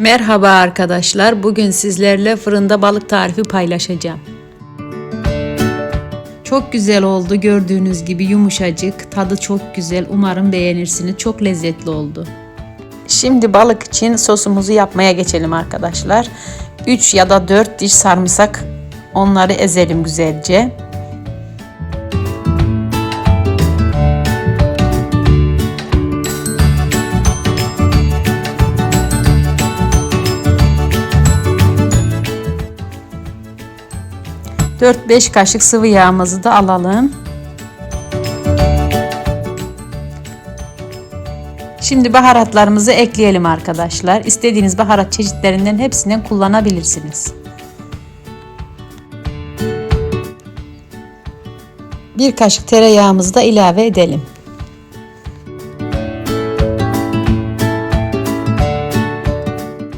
Merhaba arkadaşlar. Bugün sizlerle fırında balık tarifi paylaşacağım. Çok güzel oldu gördüğünüz gibi yumuşacık. Tadı çok güzel. Umarım beğenirsiniz. Çok lezzetli oldu. Şimdi balık için sosumuzu yapmaya geçelim arkadaşlar. 3 ya da 4 diş sarımsak onları ezelim güzelce. Dört beş kaşık sıvı yağımızı da alalım. Şimdi baharatlarımızı ekleyelim arkadaşlar. İstediğiniz baharat çeşitlerinden hepsinden kullanabilirsiniz. Bir kaşık tereyağımızı da ilave edelim.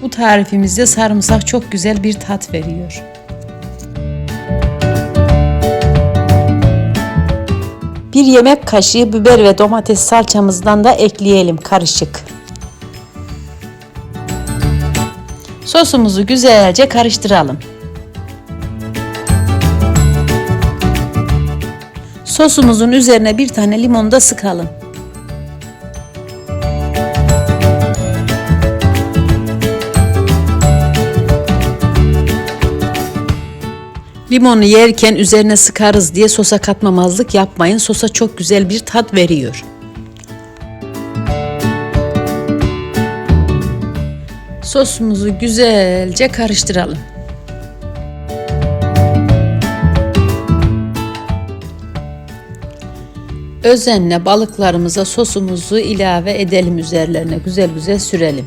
Bu tarifimizde sarımsak çok güzel bir tat veriyor. Bir yemek kaşığı biber ve domates salçamızdan da ekleyelim karışık. Sosumuzu güzelce karıştıralım. Sosumuzun üzerine bir tane limon da sıkalım. Limonu yerken üzerine sıkarız diye sosa katmamazlık yapmayın. Sosa çok güzel bir tat veriyor. Sosumuzu güzelce karıştıralım. Özenle balıklarımıza sosumuzu ilave edelim üzerlerine güzel güzel sürelim.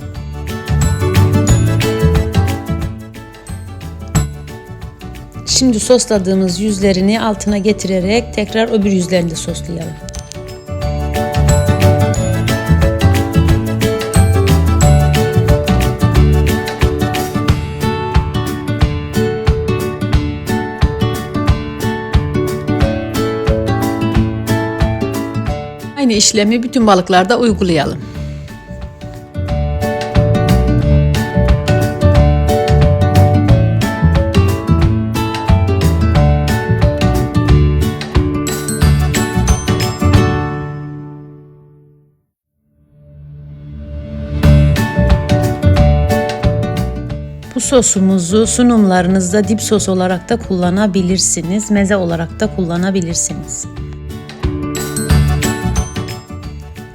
Şimdi sosladığımız yüzlerini altına getirerek tekrar öbür yüzlerini de soslayalım. Aynı işlemi bütün balıklarda uygulayalım. Bu sosumuzu sunumlarınızda dip sos olarak da kullanabilirsiniz. Meze olarak da kullanabilirsiniz.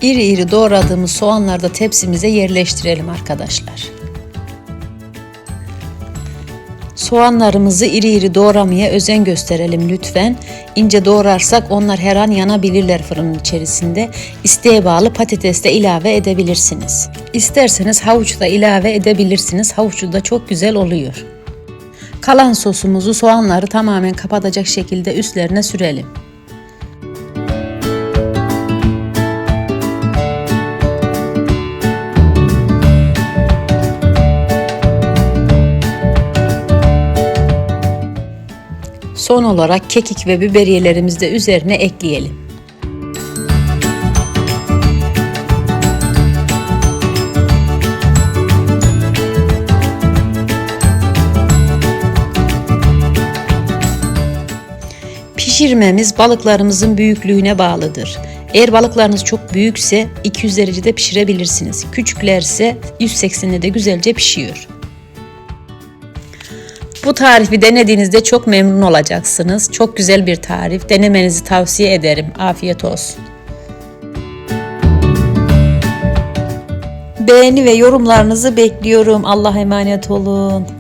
İri iri doğradığımız soğanları da tepsimize yerleştirelim arkadaşlar. Soğanlarımızı iri iri doğramaya özen gösterelim lütfen. İnce doğrarsak onlar her an yanabilirler fırının içerisinde. İsteğe bağlı patates de ilave edebilirsiniz. İsterseniz havuç da ilave edebilirsiniz. Havuçlu da çok güzel oluyor. Kalan sosumuzu soğanları tamamen kapatacak şekilde üstlerine sürelim. Son olarak kekik ve biberiyelerimizi de üzerine ekleyelim. Pişirmemiz balıklarımızın büyüklüğüne bağlıdır. Eğer balıklarınız çok büyükse 200 derecede pişirebilirsiniz. Küçüklerse 180'de de güzelce pişiyor. Bu tarifi denediğinizde çok memnun olacaksınız. Çok güzel bir tarif. Denemenizi tavsiye ederim. Afiyet olsun. Beğeni ve yorumlarınızı bekliyorum. Allah'a emanet olun.